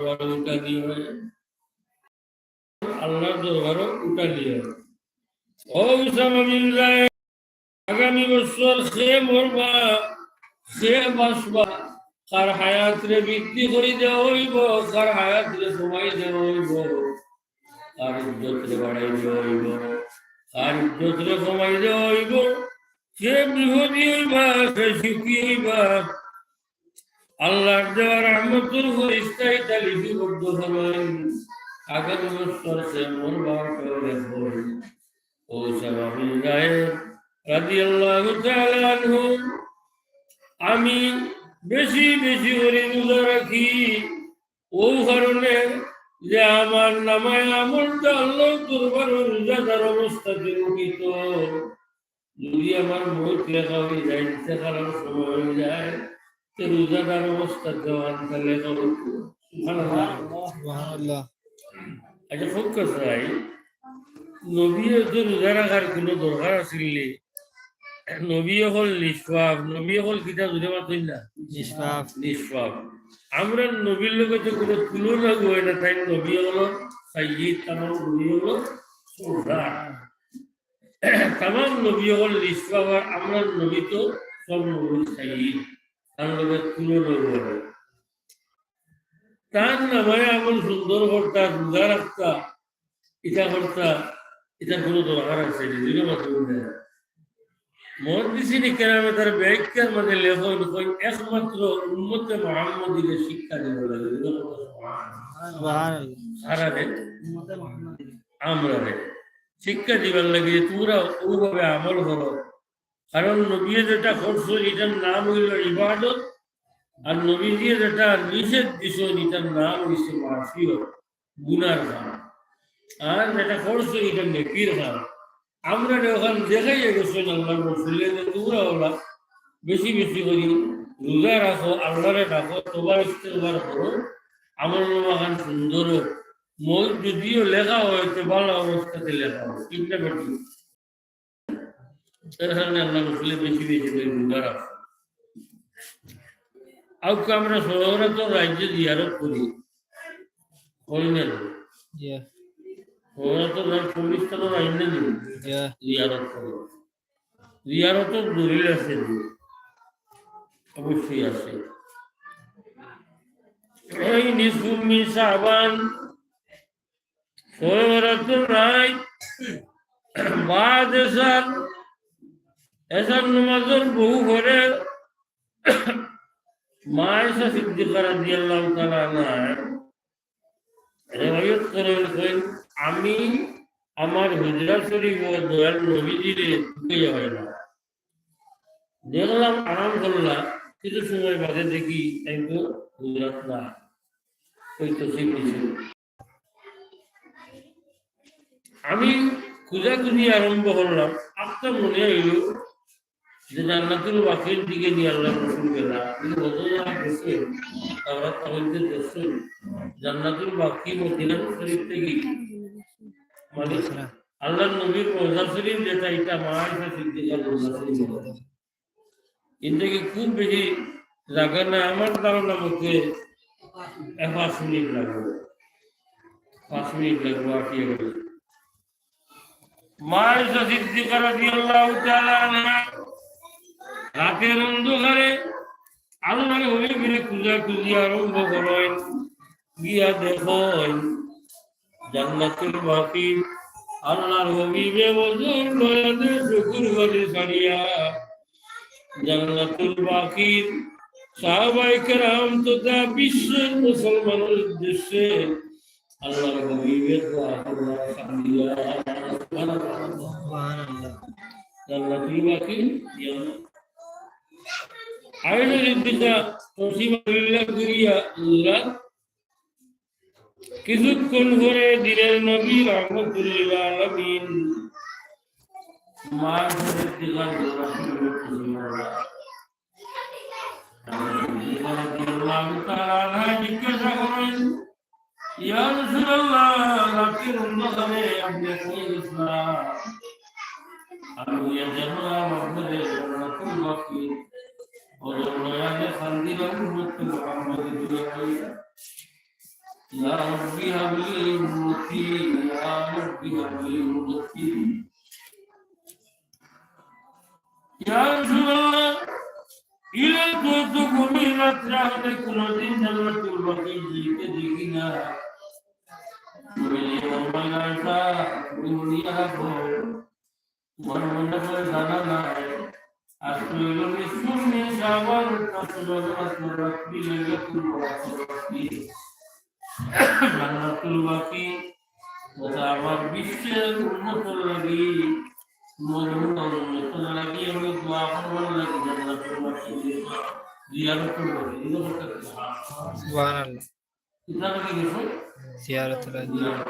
উঠানি হয় আল্লাহর দরবারও উঠানি হয় ও উসামা বিন জায়েদ আগামী বছর সে মরবা, সে বাসবা কার হায়াত রে বৃদ্ধি করে দেওয়া হইব, কার হায়াত রে সময় দেওয়া হইব, কার ইজ্জত রে বাড়াই দেওয়া হইব, কার ইজ্জত রে কমাই দেওয়া হইব, সে বৃহদী হইবা সে সুখী হইবা। আল্লাহর দেওয়া রহমতুল ফরিস্তাই তালিপিবদ্ধ হলেন আগামী বছর সে মরবা করে ও সাবাবিল গায়েব রাদিয়াল্লাহু তাআলা আনহু। আমি বেশি বেশি করে রোজা রাখি। ও কারণে যে আমার নামায় আমলটা আল্লাহ তোরবার রোজাদার অবস্থাতে রুখিত যদি আমার মত লেখা হয়ে যায় ইন্তেকালের সময় হয়ে যায় তো রোজাদার লেখা হতো সুবহানাল্লাহ। আচ্ছা রোজা রাখার কোনো দরকার আসলে নবী হল নিষ্পাপ নবী হল কিতা জুড়ে মাতই না? নিষ্পাপ। নিষ্পাপ। আমরা নবীর লোকে কোনো তুলনা হয় না তাই নবী হলো সাইয়িদ তামাম নবী হলো সুলতান তামাম নবী হল নিষ্পাপ আর আমরা নবী তো সব নবী সাইয়িদ লোকে তুলনা না। তার নামায় এমন সুন্দর করতা, রোজা রাখতা ইটা করতা এটা কোনো দরকার আছে নিজের মতো মহাদিসিনী কেরামে তার ব্যাখ্যার মধ্যে লেখন কই একমাত্র শিক্ষা দিব লাগে সারা রে আমরা রে শিক্ষা দিবার লাগে তোমরা ওইভাবে আমল করো। কারণ নবী যেটা করছ এটার নাম হইল ইবাদত, আর নবী দিয়ে যেটা নিষেধ এটার নাম হইছে গুনার আর যেটা করছ এটা নেকির কাম আমরা ওখান দেখাই গেছো আল্লাহ রসুলে, যে তোমরা ওলা, বেশি বেশি করি, রোজা রাখো, আল্লাহরে রাখো তোবার ইস্তেবার করো। আমার সুন্দর। মই যদিও লেখা হয় হয়েছে ভালো অবস্থাতে লেখা হয় বেটি। কারণে আল্লাহ রসুলে বেশি বেশি করে রোজা রাখো। আউকে আমরা সহরত রাজ্যে জিয়ারত করি। করি না ইয়া সহরত পবিত্র রাজ্যে দিই ইয়া জিয়ারত দলিল আছে। অবশ্যই আছে। এই নিসুমি সাবান সৈরাতুর রায় বাদ এসার এসার নমাজের বহু ঘরে মা এসা সিদ্দিকা আমি আমার হুজরা শরীফ ও দয়াল নবীজিরে হয় না দেখলাম আরাম করলাম কিছু সময় বাদে দেখি একটু হুজরাত না ওই তো সে কিছু। আমি খুঁজাখুঁজি আরম্ভ করলাম। আপনার মনে হইল যে জান্নাতুল বাকির দিকে নিয়ে আল্লাহ রসুল গেলাম কিন্তু ঘটনা গেছে তারা তাদের দেখছেন জান্নাতুল বাকি মদিনা শরীফ থেকে মানে আল্লাহ নবীর রোজা শরীফ যেটা, এটা মায়ের সিদ্দিকার রোজা শরীফ এর থেকে খুব বেশি জায়গা না আমার ধারণা মধ্যে পাঁচ মিনিট লাগবে। পাঁচ মিনিট লাগবে আটিয়ে গেলে মায়ের সিদ্দিকার রাদিয়াল্লাহু তাআলা রাতের অন্ধকারে আল্লাহ হয়ে গেলে খুঁজা খুঁজি আরম্ভ করেন। গিয়া দেখেন জান্নাতুল বাকি আল্লাহর হবিবে বজুর লয়াদের শুকুর করে সারিয়া জান্নাতুল বাকির সাহাবাই কেরাম তথা বিশ্বের মুসলমানের উদ্দেশ্যে আল্লাহর হবিবের দোয়া সামিয়া সুবহানাল্লাহ জান্নাতুল বাকি আইনের দিকা তসিমাল্লাহ করিয়া আল্লাহ কিছুক্ষণ পরে দিনের নবী রহমতুল্লাহ দিলাম জিজ্ঞাসা করেন ইয়া রাসূলুল্লাহ রাতের অন্ধকারে আপনি কই গেছিলেন আমি জানলাম আপনাদের और बयान खल्दी रहमत मोहम्मद या रब्बी हबली उम्मती या रब्बी हबली उम्मती या रसूलल्लाह इले तो तो घूमी मत रहने कुलदीन जन्नतुल बकी जी के देखी ना मेरे मोहम्मद का दुनिया को मन मन पर जाना ना है। أسلل بالسمن والنصر الأصل ربي يطلب ربي المطلوب فيه وتعبر بالشر المطلبي مدعو المطلبي ويطلع والذي جنة المحيط زيارة الله سبحان الله كتابك كيف؟ زيارة الله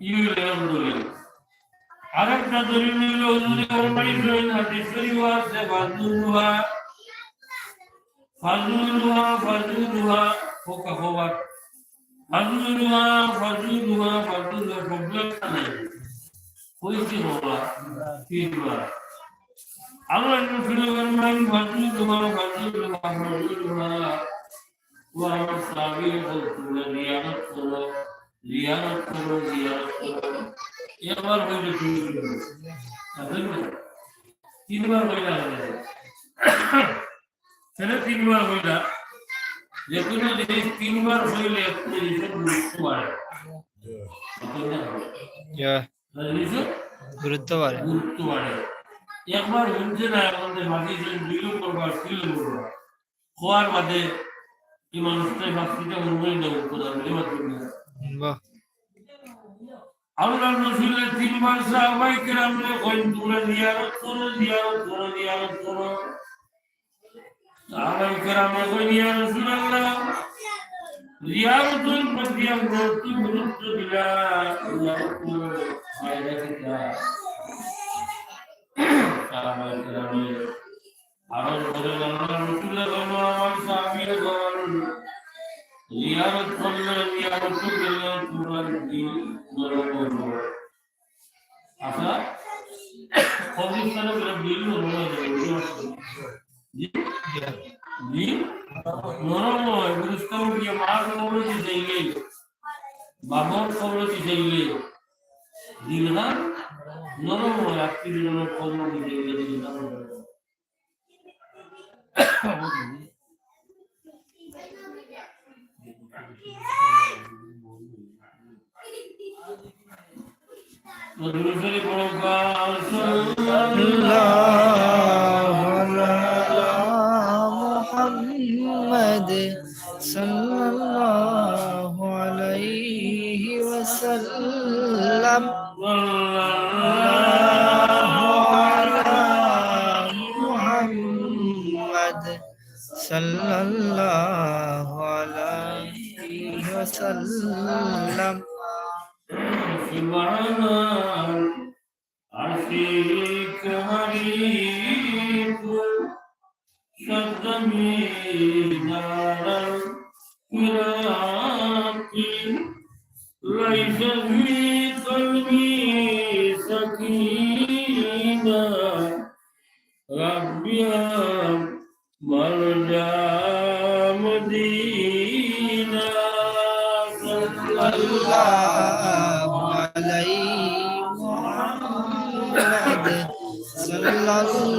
يقول الحمد لله আরেকটা দলিল হইল হুজুরে ফরমাইছেন হাদিস শরীফ আছে ফাজলুহা ফাজলুহা ফাজলুহা ফোকা ফোবাক ফাজলুহা ফাজলুহা ফাজলুহা প্রবলেম নাই। কইছি বাবা তিনবার আল্লাহ নবী ফরমান ফাজলুহা ফাজলুহা ফাজলুহা ওয়া আমার সাহাবী বলতেন জিয়ারত করো জিয়ারত করো জিয়ারত করো একবার হইলে তিনবার তিনবার হইলা সেটা তিনবার হইলা যে কোনো জিনিস তিনবার হইলে একটা জিনিসের গুরুত্ব বাড়ে। গুরুত্ব বাড়ে। গুরুত্ব বাড়ে। একবার হচ্ছে না আমাদের করবার খোয়ার বাদে এই মানুষটাই ভাবছিটা মনে দেবো কোথাও বাহ। আল্লাহ রসুলের তিনবার সাহাবাই জিয়ারত করো জিয়ারত করো জিয়ারত করো। সাহাবাই কেরামরে কইন, ইয়া গুরুত্ব দিলা জিয়ারত করো ফায়দা কেরামরে আরও বলে, আল্লাহ রসুলের আমার সাহাবীর জিয়ারত করলে জিয়ারত করলে তোমার দিন বরাবর আচ্ছা কবরস্থানে বলে দিল নরম জি নরম হয় গুরুস্থান গিয়ে মার কবর চাইলে বাবার কবর চাইলে দিল না নরম হয় আত্মীয় জনের কবর চাইলে দিল না محمد ليس في قلبي سكينة ربي مرجع مدينة صلى الله عليه محمد صلى الله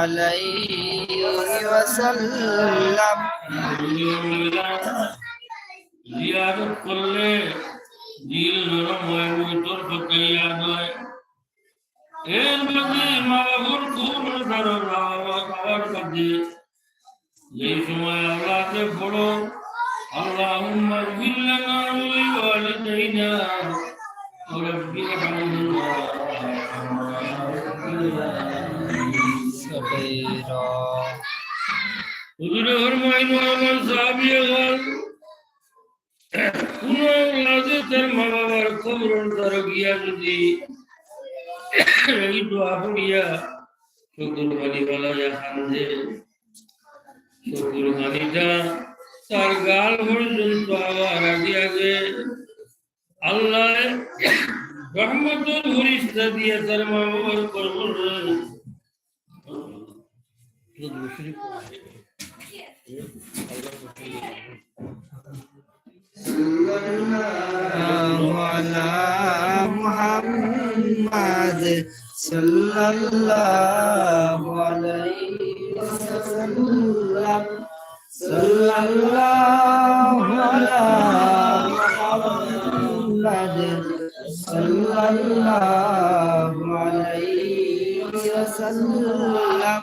عليه وسلم জিয়ারত করলে দিল নরম হয় ভিতর পাকাই ইয়াদ হয় এর মধ্যে মা বাবুর খুব ধারণ বাবার কাছে যে সময় আল্লাহকে পড়ো اللهم اغفر لنا ولوالدينا ورب ارحمهما صغيرا হুজুরে ফরমাইলো আমার সাহাবী হল কোন লাজে তার মা বাবার খবর তার গিয়া যদি এই দোয়া পড়িয়া শুকুর বানি বালায়া খান্দে শুকুর বানিটা তার গাল পর্যন্ত আবার আগে আগে আল্লাহ রহমতের ফরিস্তা দিয়ে তার মা বাবার কর্ম الله على محمد صلى الله عليه وسلم صلى الله على محمد صلى الله عليه وسلم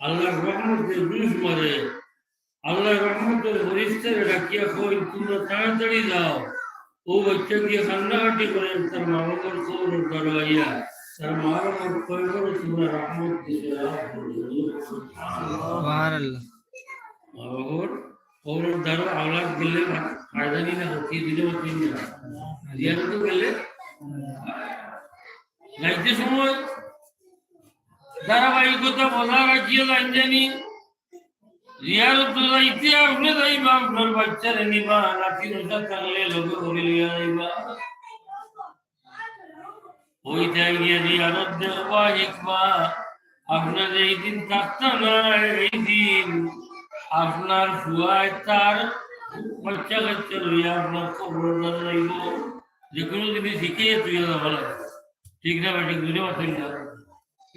আল্লাহর রহমতের গুলিশ মারে। আল্লাহর রহমতের ফরিস্তারে ডাকিয়া কই তোমরা তাড়াতাড়ি যাও। ও বাচ্চা গিয়ে কান্নাকাটি করে তার মা বাবার খবর দাঁড়াইয়া তার মা বাবার খবর তোমরা রহমত দিতে মা বাবার খবর দাঁড়ো আওলাদ দিলে ফায়দা নিলে হাতিয়ে দিলে বা তিন দিয়াতে তো গেলে? গাইতে সময় ধারাবাহিকতা বলা রাখিয়ে লাইন জানি জিয়ারত যাইতে আপনি যাইবা আপনার বাচ্চারে নিবা নাতি নটা থাকলে লগে করে লিয়া যাইবা ওইটাই গিয়ে জিয়ারত দেখবা শিখবা আপনার এই দিন থাকতো না তার বাচ্চা কাচ্চা লইয়া আপনার খবর যাইব যে কোনো জিনিস শিখিয়ে তুই ঠিক না বেটি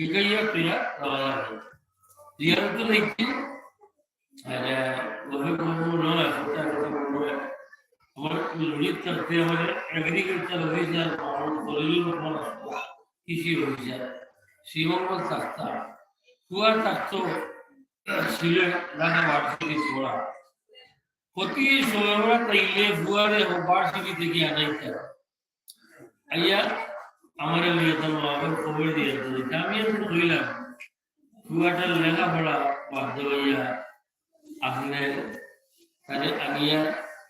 বুঝে পারছেন না শিখাইয়া তুই যাওয়া লাগে জিয়ারত তো দেখছি আরে ওই কোনো নয় সেটা একটা নয় আমার ললিত থাকতে আমাদের এগ্রিকালচার অফিসার কলেজের রহমান কৃষি অফিসার শ্রীমঙ্গল থাকতা কুয়ার থাকতো সিলেট ঢাকা ভার্সিটি পড়া প্রতি সময় তাইলে বুয়ারে ভার্সিটি থেকে আনাইতে আইয়া আমার লিয়ে তো আবার খবর দিয়ে দিতে আমি এখন কইলাম কুয়াটার লেখাপড়া বাধ্য হইয়া আপনি তাহলে আনিয়া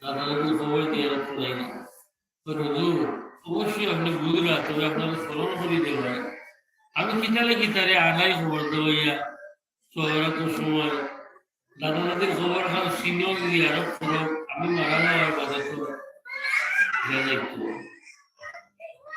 দাদাকে খবর দিয়ে রাখতে যাই না তো হুজুর অবশ্যই আপনি বুঝলা তবে আপনাকে স্মরণ করে দেবেন আমি কিতালে কিতারে আগাই খবর দেওয়া শহরাত সময় দাদা দাদির খবর খান সিনিয়র দিয়ে আরও খবর আমি মারা যাওয়ার কথা তো জানাইতো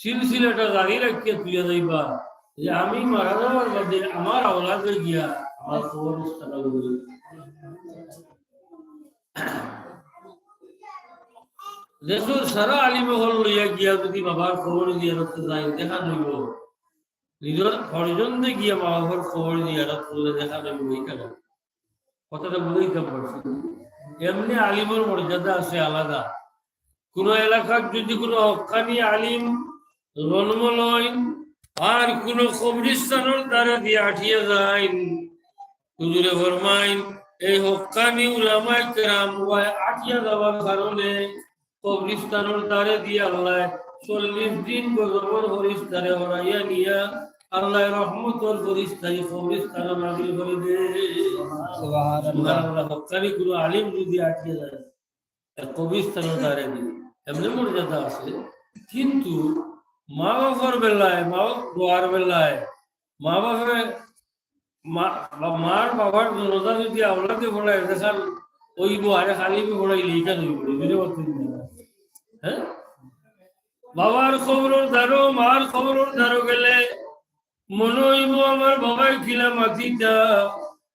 সিলসিলাটা গাড়ি রাখিয়া তুইয়া যাইবা। যে আমি মারা যাওয়ার বাদে আমার আওলাদে গিয়া আমার কবরস্থান দেশের সারা লইয়া গিয়া যদি বাবার খবর যাই দেখা নইব নিজের গিয়ে বাবার খবর দেখা কেন কথাটা বুঝাইতে পারছি। এমনি আলিমের মর্যাদা আছে আলাদা। কোন এলাকার যদি কোনো হকানি আলিম জন্ম লয় আর কোন কবরিস্তানের দ্বারা দিয়ে আঠিয়ে যায় হুজুরে ফরমাইন এই হকানি উলামায়ে কেরাম আঠিয়া যাওয়ার কারণে কবরিস্তানের দ্বারে দিয়ে আল্লাহ চল্লিশ দিন গজবর হরাইয়া নিয়া আল্লাহ রহমতর হরিস্তারি কবরিস্তানে নাজিল করে দে সুবহানাল্লাহ। হকানি কোনো আলিম যদি আঠিয়ে যায় কবরিস্তানের দ্বারে দিয়ে এমনি মর্যাদা আছে কিন্তু মা বাবার বেলায় মা বাবার বেলায় মা বাবার মা, বা- মার বাবার জনতা যদি আওলাদে পড়ায় দেখাল ওই আরে খালি পড়াই লিখা বুঝতে পারছেন না? হ্যাঁ বাবার খবরের ধারো মার খবরের ধারো গেলে মনে হইব আমার বাবাই খিলা মাতিটা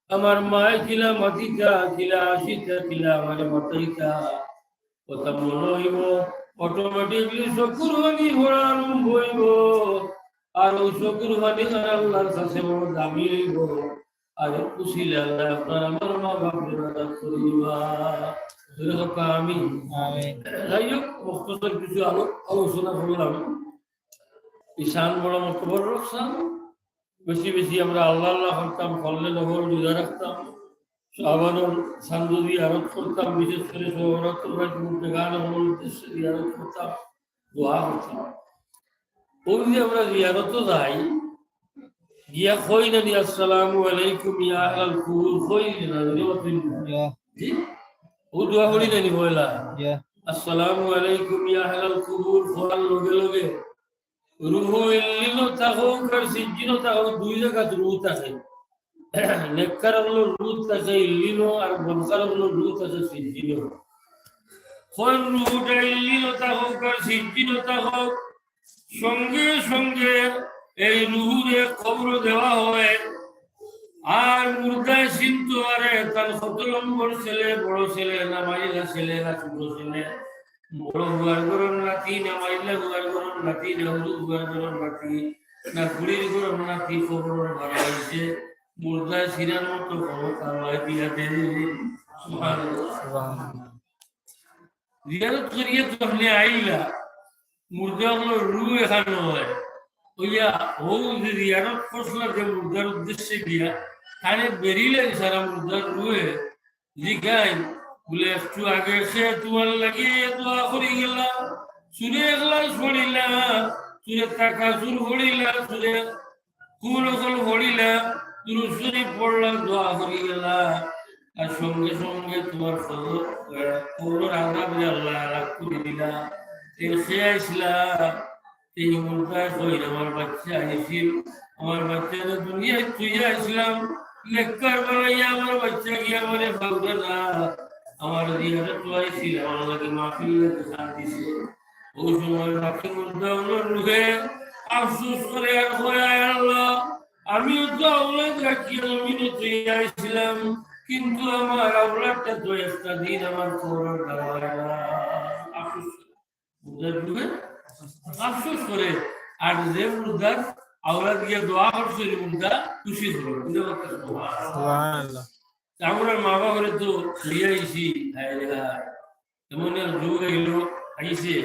আমার মায় খিলা মাতিটা খিলা আসিটা খিলা আমার মাতাইটা কথা মনে হইব অটোমেটিকলি চকুর বাণী ভরা আরম্ভ হইব। আর ওই চকুর আর আল্লাহর কাছে বড় দামি হইব আর খুশিলে আল্লাহ আপনার আমার মা বাপের আদাব করিবা আমি যাই হোক কিছু আলোচনা করলাম। ঈশান বড় মত বড় রাখতাম বেশি বেশি আমরা আল্লাহ আল্লাহ করতাম নহর রোজা রাখতাম। আবারও সান্দু জিয়ারত করতাম বিশেষ করে সৌরত্র গান আমার উদ্দেশ্যে জিয়ারত করতাম দোয়া করতাম। ওই যে আমরা জিয়ারত যাই গিয়া কই না দিয়া আসসালামু আলাইকুম ইয়া আহলাল কুবুর কই না জি? ও দোয়া করি না নি বলা আসসালামু আলাইকুম ইয়া আহলাল কুবুর ফল লগে লগে। রুহু ইল্লিনো তাহো কর সিজিনো তাহো দুই জায়গা রুহ থাকে। নেককার হলো রুহ থাকে ইল্লিনো আর বনকার হলো রুহ থাকে সিজিনো কোন রুহটা ইল্লিনো তাহো কর সিজিনো তাহো সঙ্গে সঙ্গে এই রুহুরে কবর দেওয়া হয় আর মুর্দায় সিন্তু আরে তার কত নম্বর ছেলে বড় ছেলে না মাইলা ছেলে না ছোট ছেলে বড় হুয়ার গরম নাতি না মাইলা হুয়ার গরম নাতি না হুয়ার গরম নাতি না কুড়ির গরম নাতি খবর ভরা হয়েছে মুর্দায় সিরার মতো খবর কারবাই দিয়া দে সুবহানাল্লাহ সুবহানাল্লাহ। জিয়ারত করিয়ে তো আপনি আইলা, মুর্দা হলো রু এখানে হয়। ওইয়া ও যে জিয়ারত করছিল যে মুর্দার উদ্দেশ্যে গিয়া খানে বেরিলে সারা মুর্দার রুয়ে জিগাই বলে, একটু আগে সে তোমার লাগিয়ে দোয়া করি গেলা সুরে এগলাস পড়িলা সুরে টাকা সুর পড়িলা সুরে কুল কুল পড়িলা দুরু সুরি দোয়া করি গেলা আর সঙ্গে সঙ্গে তোমার রাগ করে দিলা এই আমার বাচ্চা আমার বাচ্চা তো আসলাম। লেখার আমার বাচ্চা গিয়া ভাববে না আমার আমার লাগে মাফি ওই সময় মুদ্রা হলো রুহে আফসোস করে আয় আল্লাহ। আমিও তো আওলাদ রাখি আমিও তুই আইছিলাম কিন্তু আমার আওলাদটা তো একটা দিন আমার খবর দেওয়া আফসোস মুদ্রার আফসোস করে। আর যে মুদ্রার আওলাদ গিয়ে দোয়া করছে মুদ্রা খুশি হলো বুঝতে? সুবহানাল্লাহ। আমরা মা বাবারে তো লিয়ে আইছি। এমন যুগ এলো আইছে।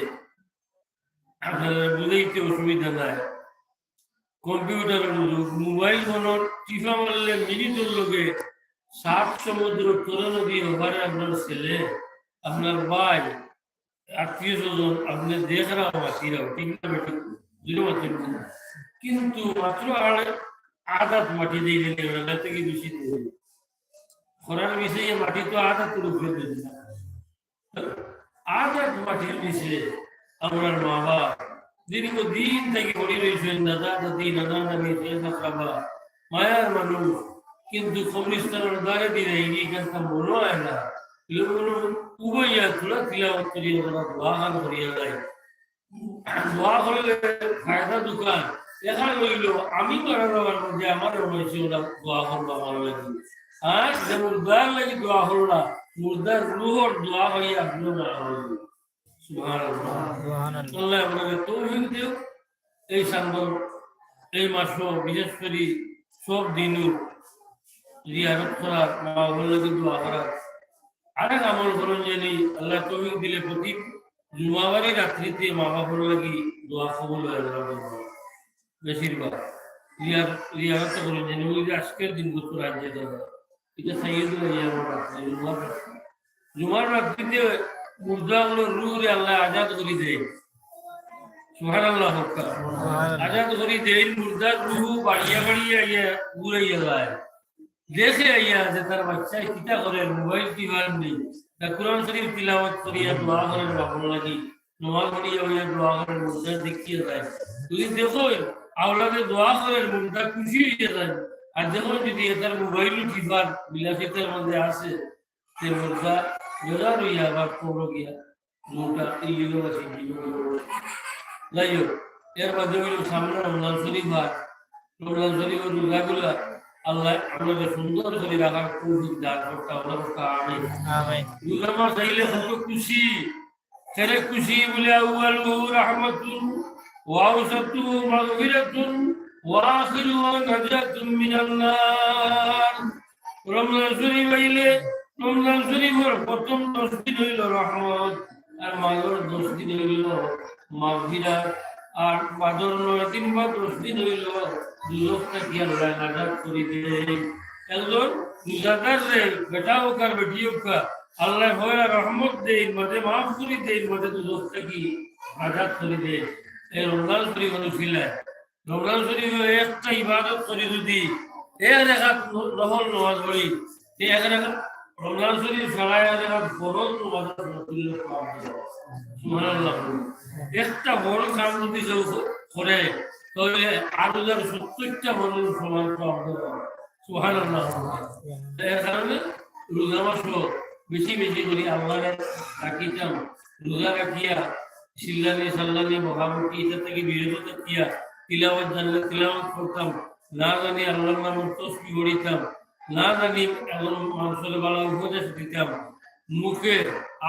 আপনারা বুঝাইতে অসুবিধা নাই। কম্পিউটারের যুগ মোবাইল ফোনের টিপা মারলে মিনিটের লোকে সাত সমুদ্র তোরা নদী ওভারে আপনার ছেলে, আপনার ভাই, আত্মীয় স্বজন আপনি দেখরা ঠিক না। কিন্তু মাত্র আড়ে আদাত মাটি দিয়ে দিলে ওরা থেকে বেশি দিয়ে। খরার বিষয়ে মাটি তো আদাত রূপে দিল আদাত মাটির আমার মা বাবা দীর্ঘ দিন থেকে পড়ে রয়েছেন দাদা দাদি নানা নানি খাবা মায়ার মানুষ। কিন্তু কবরিস্তানের দ্বারে দিলে এইখানটা মনে হয় না। উভয়া তুলা তিলাওয়াত করিয়া ওরা দোয়া গান করিয়া যায় দোয়া করলে ফায়দা দোকান। দেখা রইল আমি করার মধ্যে আমার রয়েছে ওরা দোয়া করব আমার লাগে। লাগে দোয়া হলো না মুর্দার রুহর দোয়া হইয়া আল্লাহ আপনাকে তৌফিক দিও এই সান্দর এই মাসও বিশেষ করে সব দিনও জিয়ারত করার মা বাবার দোয়া করার। আরেক আমল করুন জানি আল্লাহ তৌফিক দিলে প্রতি জুমাবারি রাত্রিতে মা বাবার লাগি দোয়া কবুল হয় বলব। বেশিরভাগ রিয়ার রিয়ারত করুন জানি ওই আজকের দিন গুরুত্ব রাজ্যে দেওয়া এটা রাত্রি জুমার রাত্রিতে মুর্দাগুলো রুহরে আল্লাহ আজাদ করে দেয় সুবহানাল্লাহ হক্কা। আজাদ করে দেয় মুর্দার রুহু বাড়িয়া বাড়িয়া ইয়া উড়াইয়া যায়। দেখে আইয়া যে তার বাচ্চা কিতা করে মোবাইল বার নেই। তা কোরআন শরীফ তিলাওয়াত করিয়া দোয়া করেন বাবুর লাগি নমাজ পড়িয়া হইয়া দোয়া করেন মুর্দা দেখিয়ে যায়। তুমি দেখো আওলাদে দোয়া করেন মুর্দা খুশি হইয়া যায়। আর দেখো যদি তার মোবাইল টিপার বিলাসিতার মধ্যে আসে সে মুর্দা জোড়া রইয়া আবার কবর গিয়া মুখটা ইলিগো আছে যাই হোক এর মধ্যে হইল সামনে রমজান শরীফ আর রমজান শরীফ দুর্গাগুলা আল্লাহ আমাদের সুন্দর করে রাখার খুব দান করতে আল্লাহ আমি آمين দুর্গা মা চাইলে কত খুশি ছেলে খুশি বলে আউয়ালু রাহমাতুন ওয়া আওসাতু মাগফিরাতুন ওয়া আখিরু নাজাতুন মিনান নার রমজান শরীফ আইলে রমজান শরীফের আল্লাহ করে রহমত দেই মধ্যে মাফ করে দেই মধ্যে দুজকটা কি আজাদ করে দেয় এই রমজান শরীফ অনুশীলায় রমজান শরীফ একটা ইবাদত করে যদি এক রেখা নহল নমাজ পড়ি এক রমজান শরীফ এক রেখা ফরজ পাওয়া যায়। সুবহানাল্লাহ। একটা বড় কাজ যদি কেউ করে, তাহলে আট হাজার সত্তরটা মানুষ সমান কারণে রোজা মাস বেশি বেশি করে আল্লাহ রাখিতাম রোজা রাখিয়া, সিল্লানি, সাল্লানি মহামুখী এটা থেকে বিরত থাকিয়া তিলাওয়াত জানলে তিলাওয়াত করতাম। না জানি আল্লাহর নাম তসবি করিতাম না জানি এমন মানুষের বলা উপদেশ দিতাম। মুখে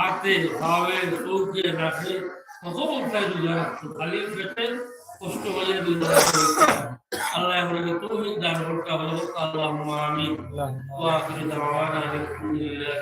আতে ভাবে, চোখে, নাকে, কত উঠায় রোজা খালি পেটে, কষ্ট করে রোজা রাখতো আল্লাহ আপনাকে তুমি দান করতে হবে আল্লাহ আমি আলহামদুলিল্লাহ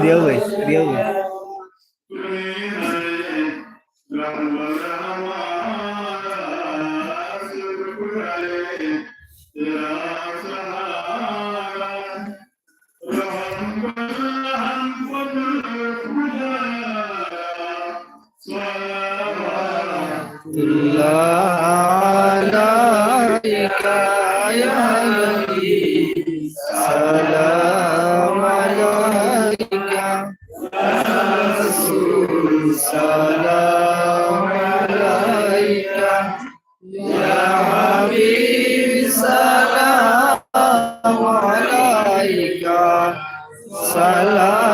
Điếu! I love.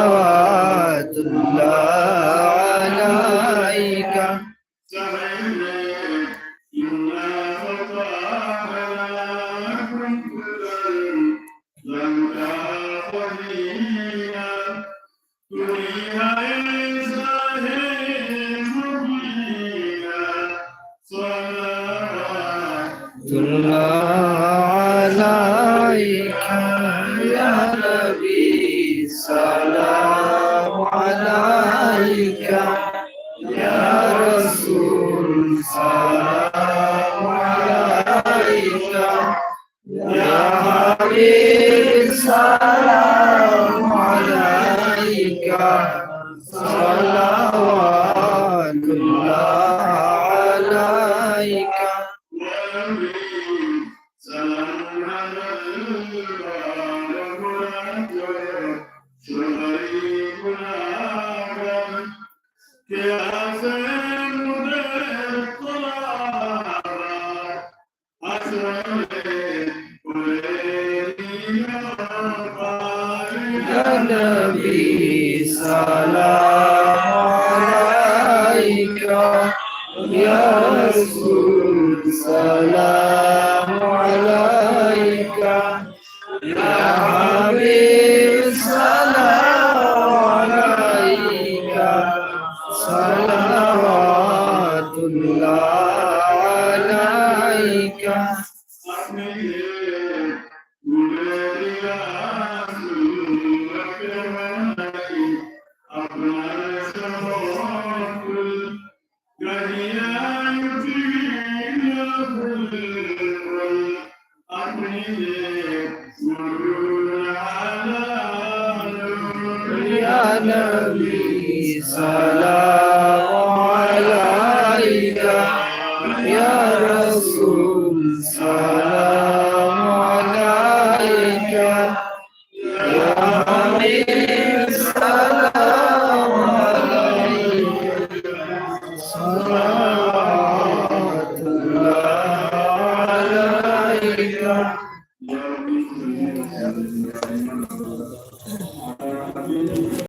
يا